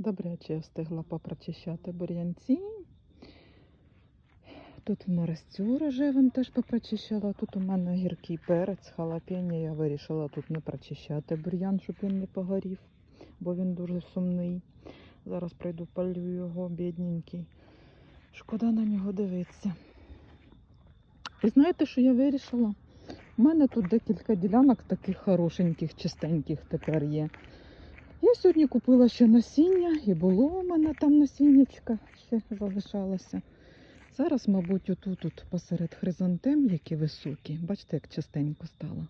Добряче я встигла попрочищати бур'янці. Тут морозцю рожевим теж попрочищала. Тут у мене гіркий перець, халапеньо. Я вирішила тут не прочищати бур'ян, щоб він не погорів, бо він дуже сумний. Зараз прийду полю його, бідненький. Шкода на нього дивитися. І знаєте, що я вирішила? У мене тут декілька ділянок таких хорошеньких, чистеньких тепер є. Я сьогодні купила ще насіння, і було у мене там насіннячка, ще залишалося. Зараз, мабуть, отут тут посеред хризантем, які високі. Бачите, як частенько стало.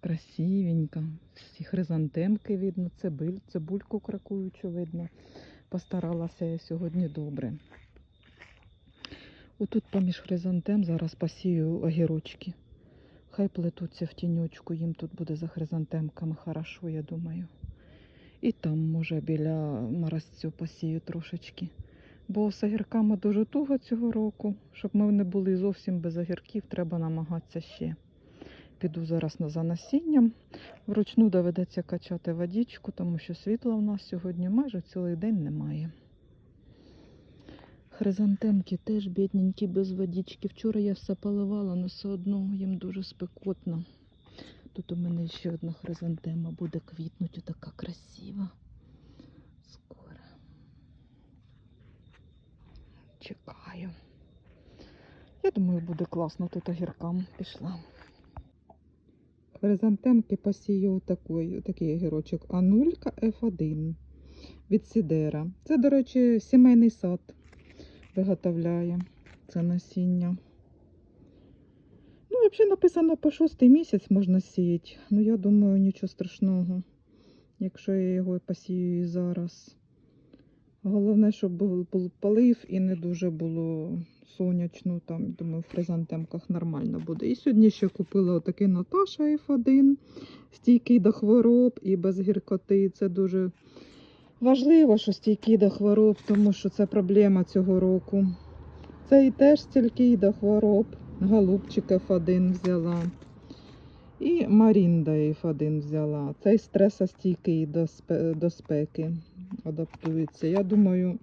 Красивенько. Всі хризантемки видно, цибуль, цибульку кракуючу видно. Постаралася я сьогодні добре. Отут поміж хризантем зараз посію огірочки. Хай плетуться в тіньочку, їм тут буде за хризантемками хорошо, я думаю. І там, може, біля морозцю посію трошечки. Бо з огірками дуже туго цього року. Щоб ми не були зовсім без огірків, треба намагатися ще. Піду зараз на за насінням. Вручну доведеться качати водичку, тому що світла у нас сьогодні майже цілий день немає. Хризантемки теж бідненькі без водички. Вчора я все поливала, але все одно їм дуже спекотно. Тут у мене ще одна хризантема буде квітнути, така красива. Скоро. Чекаю. Я думаю, буде класно тут огіркам пішла. Хризантемки посію такий, такий огірочок Анулька F1 від Сідера. Це, до речі, сімейний сад виготовляє це насіння. Взагалі написано по шостий місяць можна сіяти. Ну, я думаю, нічого страшного, якщо я його посію зараз. Головне, щоб був полив і не дуже було сонячно. Там, думаю, в хризантемках нормально буде. І сьогодні ще купила отакий Наташа F1, стійкий до хвороб і без гіркоти. Це дуже важливо, що стійкий до хвороб, тому що це проблема цього року. Це і теж стійкий до хвороб. Голубчик F1 взяла. І Марінда F1 взяла. Цей стресостійкий до, спе- до спеки адаптується. Я думаю,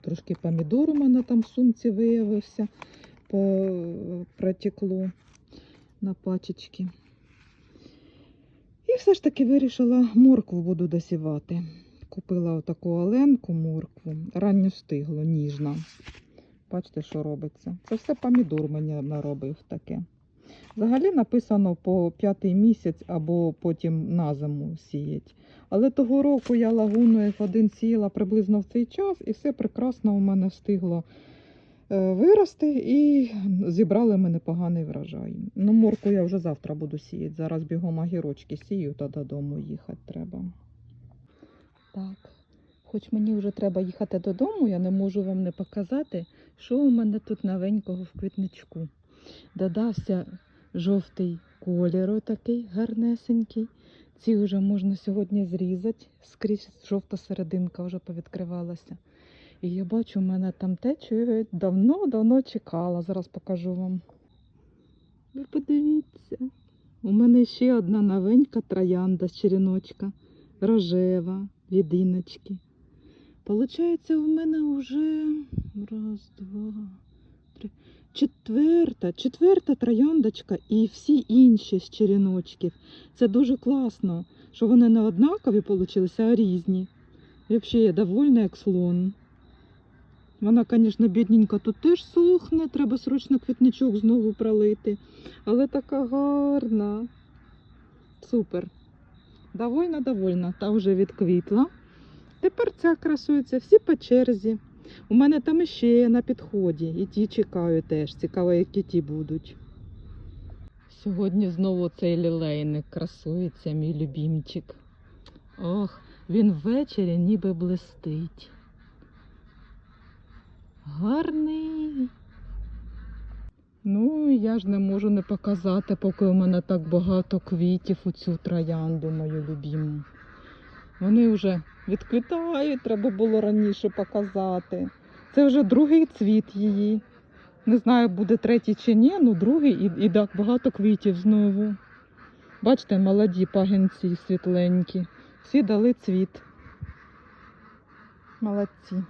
трошки помідор у мене там в сумці виявився, по протекло на пачечки. І все ж таки вирішила моркву буду досівати. Купила отаку оленку моркву, ранньо стигло, ніжна. Бачите, що робиться. Це все помідор мені наробив таке. Взагалі написано по п'ятий місяць або потім на зиму сіять. Але того року я лагуну F1 сіяла приблизно в цей час, і все прекрасно у мене встигло е, вирости і зібрали ми непоганий врожай. Ну, морку я вже завтра буду сіяти. Зараз бігом огірочки сію, та додому їхати треба. Так, хоч мені вже треба їхати додому, я не можу вам не показати, що у мене тут новенького в квітничку. Додався жовтий колір такий гарнесенький. Ці вже можна сьогодні зрізати. Скрізь жовта серединка вже повідкривалася. І я бачу, у мене там те, що я давно-давно чекала. Зараз покажу вам. Ви подивіться. У мене ще одна новенька троянда з черіночка. Рожева від Іночки. Получається, у мене вже раз, два, три. Четверта, четверта трояндочка і всі інші з черіночків. Це дуже класно, що вони не однакові вийшли, а різні. І взагалі я довольна, як слон. Вона, звісно, бідненька тут теж сохне, треба срочно квітничок знову пролити. Але така гарна. Супер. Довольна, довольна. Та вже відквітла. Тепер ця красується всі по черзі. У мене там іще на підході. І ті чекаю теж. Цікаво, які ті будуть. Сьогодні знову цей лілейник красується, мій любімчик. Ох, він ввечері ніби блистить. Гарний. Ну, я ж не можу не показати, поки у мене так багато квітів у цю троянду, мою любіму. Вони вже відквітають, треба було раніше показати. Це вже другий цвіт її. Не знаю, буде третій чи ні, ну другий і, і так багато квітів знову. Бачите, молоді пагінці світленькі. Всі дали цвіт. Молодці.